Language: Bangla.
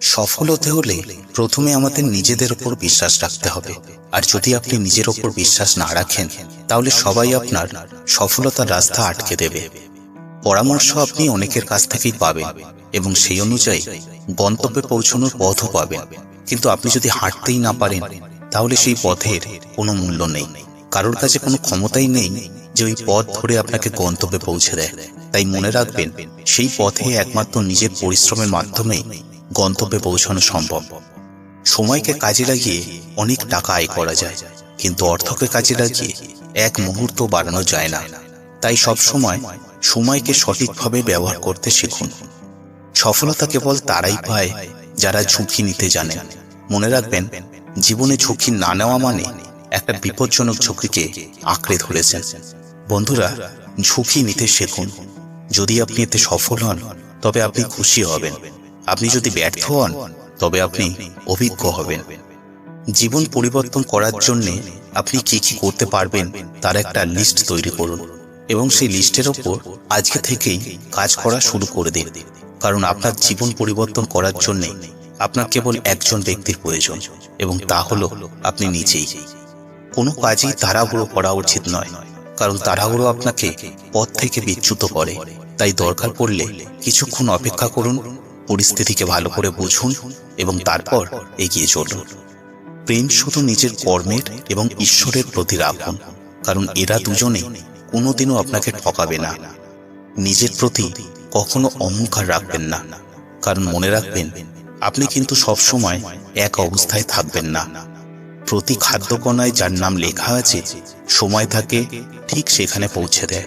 সফল হতে হলে প্রথমে আমাদের নিজেদের ওপর বিশ্বাস রাখতে হবে। আর যদি আপনি নিজের ওপর বিশ্বাস না রাখেন, তাহলে সবাই আপনার সফলতার রাস্তা আটকে দেবে। পরামর্শ আপনি অনেকের কাছ থেকেই পাবেন এবং সেই অনুযায়ী গন্তব্যে পৌঁছানোর পথও পাবেন। কিন্তু আপনি যদি হাঁটতেই না পারেন, তাহলে সেই পথের কোনো মূল্য নেই। কারোর কাছে কোনো ক্ষমতাই নেই যে ওই পথ ধরে আপনাকে গন্তব্যে পৌঁছে দেয়। তাই মনে রাখবেন, সেই পথে একমাত্র নিজের পরিশ্রমের মাধ্যমেই গন্তব্যে পৌঁছানো সম্ভব। সময়কে কাজে লাগিয়ে অনেক টাকা আয় করা যায়, কিন্তু অর্থকে কাজে লাগিয়ে এক মুহূর্ত বাড়ানো যায় না। তাই সব সময় সময়কে সঠিকভাবে ব্যবহার করতে শিখুন। সফলতা কেবল তারাই পায় যারা ঝুঁকি নিতে জানে। মনে রাখবেন, জীবনে ঝুঁকি না নেওয়া মানে একটা বিপজ্জনক ঝুঁকিকে আঁকড়ে ধরেছেন। বন্ধুরা, ঝুঁকি নিতে শিখুন। যদি আপনি এতে সফল হন, তবে আপনি খুশি হবেন। আপনি যদি ব্যর্থ হন তবে আপনি অভিজ্ঞ হবেন। জীবন পরিবর্তন করার জন্য আপনি কি কি করতে পারবেন তার একটা লিস্ট তৈরি করুন। এবং সেই লিস্টের ওপর আজকে থেকেই কাজ করা শুরু করে দিন। কারণ আপনার জীবন পরিবর্তন করার জন্য আপনার কেবল একজন ব্যক্তির প্রয়োজন এবং তা হলো আপনি নিজেই। কোনো কাজেই তাড়াহুড়ো করা উচিত নয়। কারণ তাড়াহুড়ো আপনাকে পথ থেকে বিচ্যুত করে তাই দরকার পড়লে কিছুক্ষণ অপেক্ষা করুন পরিস্থিতিকে ভালো করে বুঝুন এবং তারপর এগিয়ে চলুন। প্রেম শুধু নিজের কর্মের এবং ঈশ্বরের প্রতি রাখুন, কারণ এরা দুজনে কোনোদিনও আপনাকে ঠকাবে না। নিজের প্রতি কখনো অহংকার রাখবেন না, কারণ মনে রাখবেন আপনি কিন্তু সবসময় এক অবস্থায় থাকবেন না। প্রতি খাদ্যকণায় যার নাম লেখা আছে, সময় থাকে, ঠিক সেখানে পৌঁছে দেয়।